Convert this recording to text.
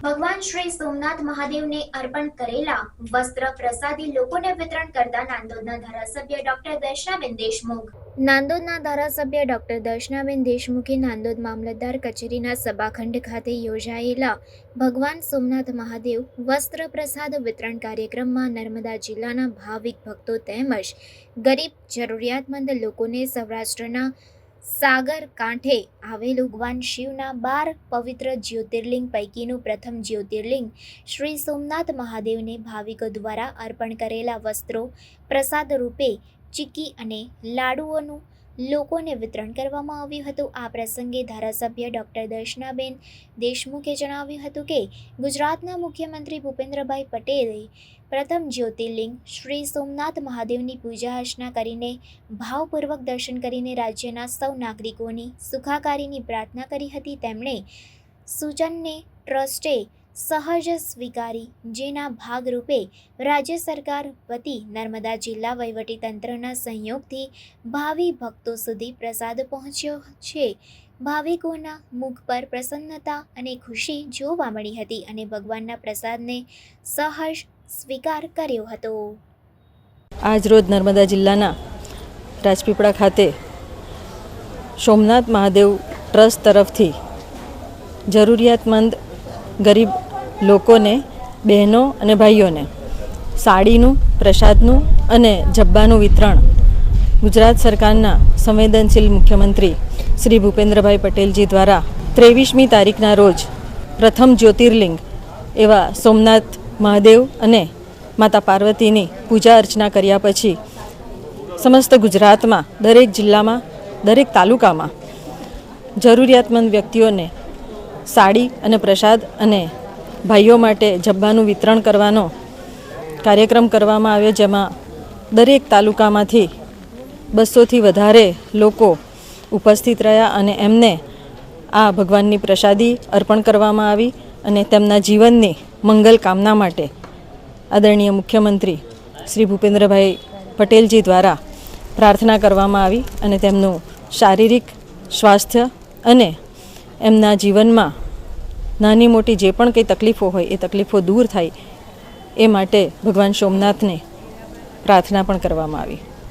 ભગવાન શ્રી સોમનાથ મહાદેવને અર્પણ કરેલા વસ્ત્ર પ્રસાદી લોકોને વિતરણ કરતા નાંદોદના ધારાસભ્ય ડોક્ટર દર્શનાબેન દેશમુખ. નાંદોદના ધારાસભ્ય ડોક્ટર દર્શનાબેન દેશમુખે નાંદોદ મામલતદાર કચેરીના સભાખંડ ખાતે યોજાયેલા ભગવાન સોમનાથ મહાદેવ વસ્ત્ર પ્રસાદ વિતરણ કાર્યક્રમમાં નર્મદા જિલ્લાના ભાવિક ભક્તો તેમજ ગરીબ જરૂરિયાતમંદ લોકોને સૌરાષ્ટ્રના સાગર કાંઠે આવેલું ભગવાન શિવના બાર પવિત્ર જ્યોતિર્લિંગ પૈકીનું પ્રથમ જ્યોતિર્લિંગ શ્રી સોમનાથ મહાદેવને ભાવિકો દ્વારા અર્પણ કરેલા વસ્ત્રો પ્રસાદ રૂપે ચીકી અને લાડુઓનું લોકોને વિતરણ કરવામાં આવ્યું હતું. આ પ્રસંગે ધારાસભ્ય ડૉક્ટર દર્શનાબેન દેશમુખે જણાવ્યું હતું કે, ગુજરાતના મુખ્યમંત્રી ભૂપેન્દ્રભાઈ પટેલે પ્રથમ જ્યોતિર્લિંગ શ્રી સોમનાથ મહાદેવની પૂજા અર્ચના કરીને ભાવપૂર્વક દર્શન કરીને રાજ્યના સૌ નાગરિકોની સુખાકારીની પ્રાર્થના કરી હતી. તેમણે સૂચનને ટ્રસ્ટે સહજ સ્વીકારી, જેના ભાગરૂપે રાજ્ય સરકાર વતી નર્મદા જિલ્લા વહીવટીતંત્રના સહયોગથી ભાવિ ભક્તો સુધી પ્રસાદ પહોંચ્યો છે. ભાવિકોના મુખ પર પ્રસન્નતા અને ખુશી જોવા મળી હતી અને ભગવાનના પ્રસાદને સહર્ષ સ્વીકાર કર્યો હતો. આજરોજ નર્મદા જિલ્લાના રાજપીપળા ખાતે સોમનાથ મહાદેવ ટ્રસ્ટ તરફથી જરૂરિયાતમંદ ગરીબ લોકોને, બહેનો અને ભાઈઓને. સાડીનું, પ્રસાદનું અને જબ્બાનું વિતરણ. ગુજરાત સરકારના સંવેદનશીલ મુખ્યમંત્રી શ્રી ભૂપેન્દ્રભાઈ પટેલજી દ્વારા ત્રેવીસમી તારીખના રોજ પ્રથમ જ્યોતિર્લિંગ એવા સોમનાથ મહાદેવ અને માતા પાર્વતીની પૂજા અર્ચના કર્યા પછી સમસ્ત ગુજરાતમાં, દરેક જિલ્લામાં, દરેક તાલુકામાં જરૂરિયાતમંદ વ્યક્તિઓને સાડી અને પ્રસાદ અને ભાઈઓ માટે જબ્બાનું વિતરણ કરવાનો કાર્યક્રમ કરવામાં આવ્યો, જેમાં દરેક તાલુકામાંથી બસોથી વધારે લોકો ઉપસ્થિત રહ્યા અને એમને આ ભગવાનની પ્રસાદી અર્પણ કરવામાં આવી અને તેમના જીવનની મંગલ કામના માટે આદરણીય મુખ્યમંત્રી શ્રી ભૂપેન્દ્રભાઈ પટેલજી દ્વારા પ્રાર્થના કરવામાં આવી અને તેમનું શારીરિક સ્વાસ્થ્ય અને એમના જીવનમાં નાની મોટી જે પણ કંઈ તકલીફો હોય, એ તકલીફો દૂર થાય, એ માટે ભગવાન સોમનાથને પ્રાર્થના પણ કરવામાં આવી.